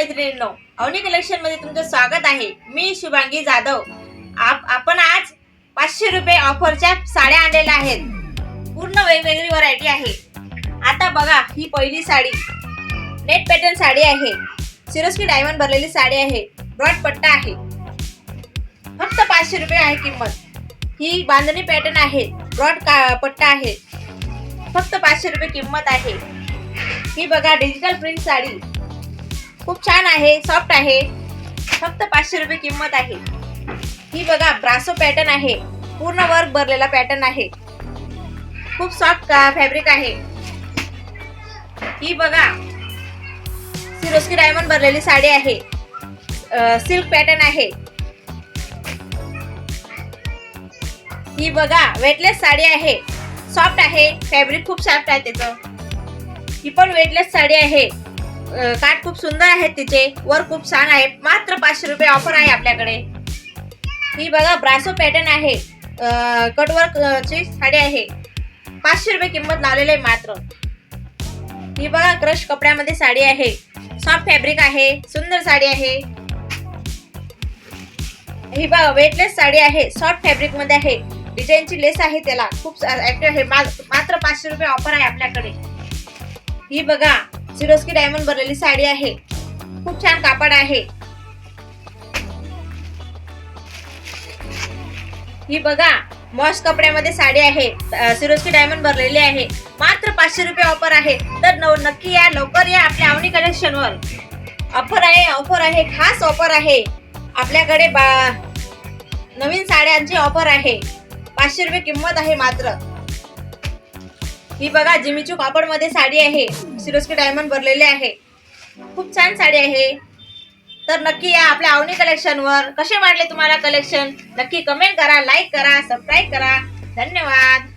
मैत्रिणींनो अवनी कलेक्शनमध्ये तुमचं स्वागत आहे. मी शुभांगी जाधव. आप आपण आज पाचशे रुपये ऑफरच्या साड्या आणलेल्या आहेत. पूर्ण वेगवेगळी व्हरायटी आहे. आता बघा ही पहिली साडी. नेट पॅटर्न साडी आहे. सिरोस्की डायमंड भरलेली साडी आहे. ब्रॉड पट्टा आहे. फक्त पाचशे रुपये आहे किंमत. ही बांधणी पॅटर्न आहे. ब्रॉड का पट्टा आहे. फक्त पाचशे रुपये किंमत आहे. ही बघा डिजिटल प्रिंट साडी. खूप छान आहे सॉफ्ट आहे. फक्त पाचशे रुपये किंमत आहे. ही बघा ब्रासो पॅटर्न आहे. पूर्ण वर्क भरलेला पॅटर्न आहे. खूप सॉफ्ट फॅब्रिक आहे. ही बघा सिरोस्की डायमंड भरलेली साडी आहे. सिल्क पॅटर्न आहे. ही बघा वेटलेस साडी आहे. सॉफ्ट आहे फॅब्रिक खूप सॉफ्ट आहे त्याचं. ही पण वेटलेस साडी आहे. काठ खूप सुंदर आहेत तिचे वर खूप छान आहे. मात्र पाचशे रुपये ऑफर आहे आपल्याकडे. ही बघा ब्रासो पॅटर्न आहे. कटवर्क ची साडी आहे. पाचशे रुपये किंमत लावलेली आहे मात्र. ही बघा क्रश कपड्यामध्ये साडी आहे. सॉफ्ट फॅब्रिक आहे. सुंदर साडी आहे. ही बघा वेटलेस साडी आहे. सॉफ्ट फॅब्रिकमध्ये आहे. डिझाईनची लेस आहे त्याला. खूप ऍक्टिव्ह आहे. मा- मात्र पाचशे रुपये ऑफर आहे आपल्याकडे. ही बघा सिरोस्की डायमंड भरलेली साडी आहे. खूप छान कापड आहे. ही बघा मॉश कपड्यामध्ये साडी आहे. सिरोस्की डायमंड भरलेली आहे. मात्र पाचशे रुपये ऑफर आहे. तर नव- नक्की या लवकर या आपल्या आवनी कलेक्शनवर. ऑफर आहे ऑफर आहे खास ऑफर आहे. आपल्याकडे बा नवीन साड्यांची ऑफर आहे. पाचशे रुपये किंमत आहे मात्र. ही बघा जिमीचू कापडमध्ये साडी आहे. सिरोस्की डायमंड भरलेले आहे. खूप छान साडी आहे. तर नक्की या आपल्या आवनी कलेक्शन वर कसे वाटले तुम्हाला कलेक्शन नक्की कमेंट करा लाईक करा सबस्क्राईब करा. धन्यवाद.